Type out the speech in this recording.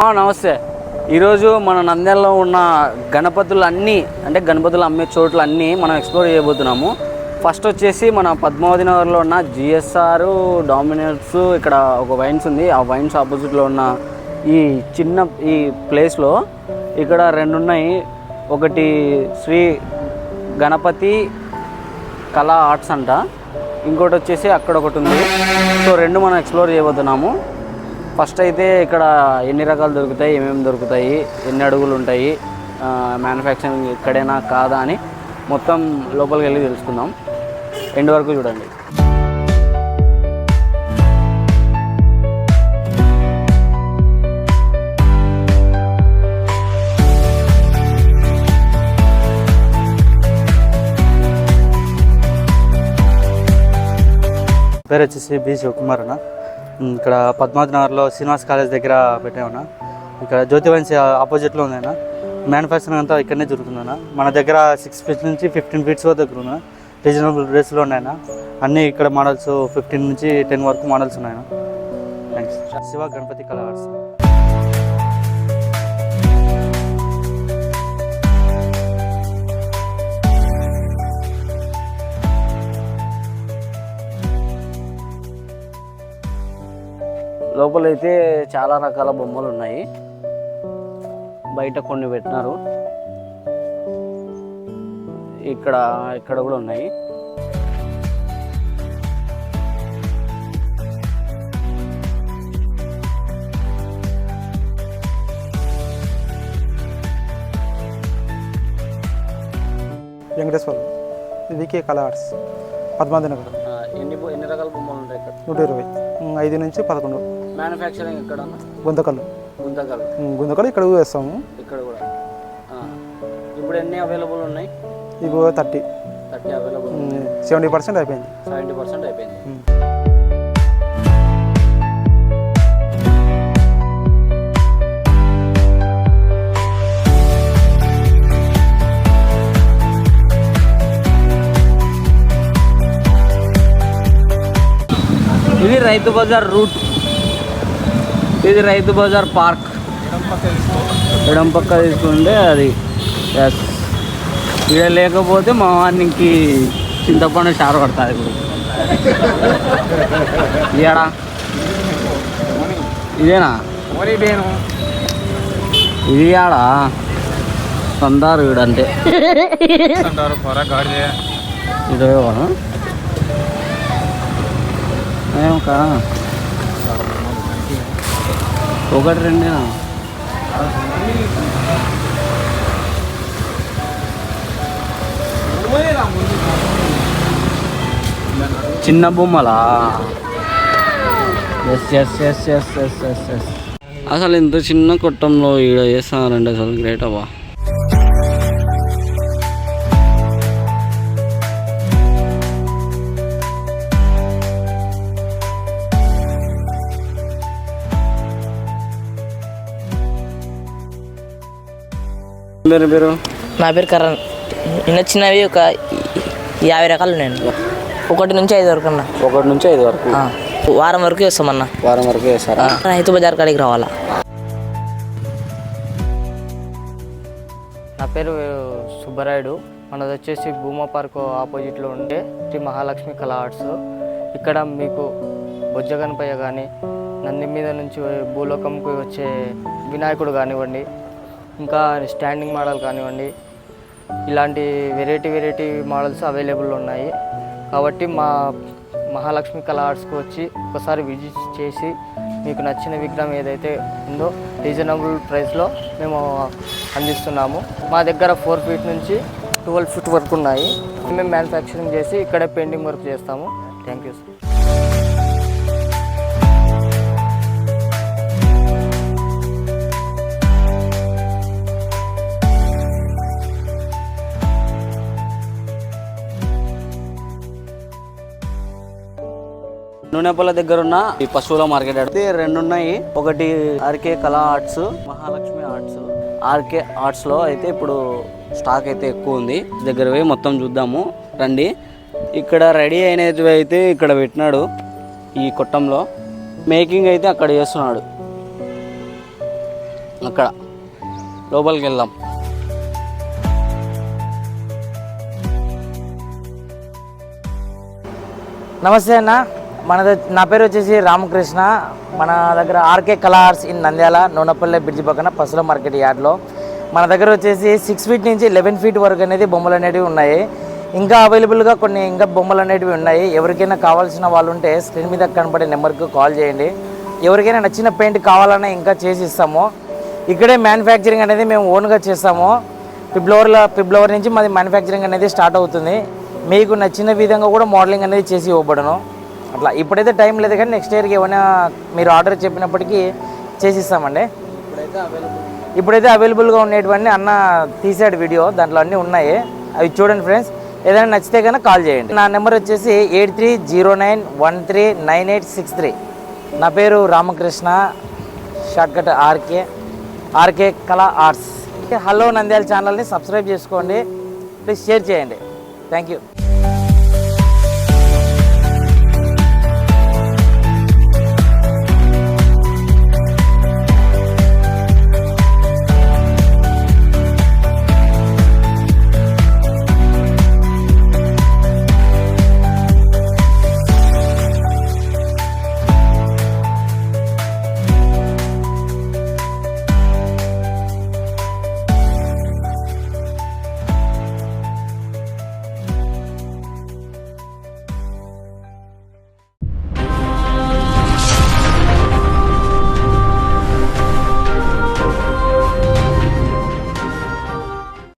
నమస్తే. ఈరోజు మన నంద్యాలలో ఉన్న గణపతులు అన్నీ అంటే గణపతులు అమ్మే చోట్ల అన్నీ మనం ఎక్స్ప్లోర్ చేయబోతున్నాము. ఫస్ట్ వచ్చేసి మన పద్మావతి నగర్లో ఉన్న జిఎస్ఆర్ డామినేట్స్ ఇక్కడ ఒక వైన్స్ ఉంది. ఆ వైన్స్ ఆపోజిట్లో ఉన్న ఈ చిన్న ఈ ప్లేస్లో ఇక్కడ రెండు ఉన్నాయి ఒకటి శ్రీ గణపతి కళా ఆర్ట్స్ అంట. ఇంకోటి వచ్చేసి అక్కడ ఒకటి ఉంది. సో రెండు మనం ఎక్స్ప్లోర్ చేయబోతున్నాము. ఫస్ట్ అయితే ఇక్కడ ఎన్ని రకాలు దొరుకుతాయి ఏమేమి దొరుకుతాయి ఎన్ని అడుగులు ఉంటాయి మ్యానుఫ్యాక్చరింగ్ ఎక్కడైనా కాదా అని మొత్తం లోపలికి వెళ్ళి తెలుసుకుందాం. ఎండ్ వరకు చూడండి. పేరు వచ్చేసి బి శివకుమార్ అన్న. ఇక్కడ పద్మావతి నగర్లో శ్రీనివాస్ కాలేజ్ దగ్గర పెట్టామన్నా ఇక్కడ జ్యోతి వైన్స్ ఆపోజిట్లో ఉందన్న మ్యానుఫ్యాక్చరింగ్ అంతా ఇక్కడనే జరుగుతుందన్న మన దగ్గర సిక్స్ ఫీట్స్ నుంచి ఫిఫ్టీన్ ఫీట్స్ వరకు దగ్గర ఉన్నా రీజనబుల్ రేస్లో ఉన్నాయన్న అన్నీ. ఇక్కడ మోడల్స్ ఫిఫ్టీన్ నుంచి టెన్ వరకు మోడల్స్ ఉన్నాయన్న థ్యాంక్స్ శివ గణపతి కలర్స్ లోపలైతే చాలా రకాల బొమ్మలు ఉన్నాయి. బయట కొన్ని పెట్టినారు. ఇక్కడ ఇక్కడ కూడా ఉన్నాయి. Venkateswaram VK Kala arts Padmavathi Nagar. ఎన్ని బొమ్మలు ఉంటాయి ఇక్కడ నూట ఇరవై ఐదు నుంచి పదకొండు. మ్యానుఫ్యాక్చరింగ్ ఎక్కడ గుంతకల్లు. గుంతకల్ ఉమ్, గుంతకల్లు ఇక్కడ వేస్తాము. ఇక్కడ కూడా. ఇప్పుడు ఎన్ని అవైలబుల్ ఉన్నాయి? ఇవి thirty. Thirty available seventy percent అయిపోయింది. సెవెంటీ పర్సెంట్ అయిపోయింది. రైతు బజార్ రూట్. ఇది రైతు బజార్ పార్క్. ఎడం పక్క తీసుకుంటే అది ఎస్ ఇక్కడ లేకపోతే మా వారికి చింతపండు చారు పడుతుంది ఇప్పుడు. ఇదేడా ఇదేనా? ఇది ఆడా. సందారు వీడు అంటే ఇరవై ఏం ఏమకా ఒకటి రెండేనా చిన్న బొమ్మలా? Yes yes yes yes yes yes yes అసలు ఇంత చిన్న కొట్టంలో ఈడ చేస్తున్నారంటే అసలు గ్రేట్ అవ్వా పేరు పేరు? నా పేరు కరణ్. నిన్న చిన్నవి ఒక యాభై రకాలు ఉన్నాయండి ఒకటి నుంచి ఐదు వరకు అన్న. ఒకటి నుంచి ఐదు వరకు? ఆ, వారం వరకు వేస్తామన్న వారం వరకు వేస్తారా రైతు బజార్ కాడికి రావాలా? నా పేరు సుబ్బరాయుడు. మనది వచ్చేసి భూమా పార్క్ ఆపోజిట్లో ఉండే శ్రీ మహాలక్ష్మి కళా ఆర్ట్స్. ఇక్కడ మీకు బొజ్జ గణపయ్య కానీ నంది మీద నుంచి భూలోకంకి వచ్చే వినాయకుడు కానివ్వండి ఇంకా స్టాండింగ్ మోడల్ కానివ్వండి ఇలాంటి వెరైటీ వెరైటీ మోడల్స్ అవైలబుల్ ఉన్నాయి. కాబట్టి మా మహాలక్ష్మి కళా ఆర్ట్స్కి వచ్చి ఒకసారి విజిట్ చేసి మీకు నచ్చిన విగ్రహం ఏదైతే ఉందో రీజనబుల్ ప్రైస్లో మేము అందిస్తున్నాము. మా దగ్గర ఫోర్ ఫీట్ నుంచి ట్వెల్వ్ ఫీట్ వరకు ఉన్నాయి. మేము మ్యానుఫ్యాక్చరింగ్ చేసి ఇక్కడే పెయింటింగ్ వర్క్ చేస్తాము. థ్యాంక్ యూ సార్ చిన్నపల్ల దగ్గర ఉన్న ఈ పశువుల మార్కెట్ అయితే రెండు ఉన్నాయి ఒకటి RK Kala arts Mahalakshmi arts. RK ఆర్ట్స్లో అయితే ఇప్పుడు స్టాక్ అయితే ఎక్కువ ఉంది. దగ్గర పోయి మొత్తం చూద్దాము. రండి. ఇక్కడ రెడీ అయినవి అయితే ఇక్కడ పెట్టినాడు ఈ కొట్టంలో. మేకింగ్ అయితే అక్కడ చేస్తున్నాడు. అక్కడ. లోపలికి వెళ్దాం. నమస్తే అన్న. మన నా పేరు వచ్చేసి రామకృష్ణ. మన దగ్గర RK colours in Nandyal Nunepalle bridge పక్కన పసుల మార్కెట్ యార్డ్లో. మన దగ్గర వచ్చేసి సిక్స్ ఫీట్ నుంచి లెవెన్ ఫీట్ వరకు అనేది బొమ్మలు అనేటివి ఉన్నాయి. ఇంకా అవైలబుల్గా కొన్ని ఇంకా బొమ్మలు అనేటివి ఉన్నాయి. ఎవరికైనా కావాల్సిన వాళ్ళు ఉంటే స్క్రీన్ మీద కనపడే నెంబర్కి కాల్ చేయండి. ఎవరికైనా నచ్చిన పెయింట్ కావాలన్నా ఇంకా చేసి ఇస్తాము. ఇక్కడే మ్యానుఫ్యాక్చరింగ్ అనేది మేము ఓన్గా చేస్తాము. ఫిబ్రవరిలో ఫిబ్రవరి నుంచి మాది మ్యానుఫ్యాక్చరింగ్ అనేది స్టార్ట్ అవుతుంది. మీకు నచ్చిన విధంగా కూడా మోడలింగ్ అనేది చేసి ఇవ్వబడను. అట్లా. ఇప్పుడైతే టైం లేదు కానీ నెక్స్ట్ ఇయర్కి ఏమైనా మీరు ఆర్డర్ చెప్పినప్పటికీ చేసి ఇస్తామండి ఇప్పుడైతే అవైలబుల్గా ఉండేటివన్నీ అన్న తీసాడు వీడియో దాంట్లో అన్నీ ఉన్నాయి. అవి చూడండి ఫ్రెండ్స్ ఏదైనా నచ్చితే కనుక కాల్ చేయండి. నా నెంబర్ వచ్చేసి eight three zero nine one three nine eight six three. నా పేరు Ramakrishna shortcut RK RK Kala arts. Hello Nandyal ఛానల్ని సబ్స్క్రైబ్ చేసుకోండి. ప్లీజ్ షేర్ చేయండి. Thank you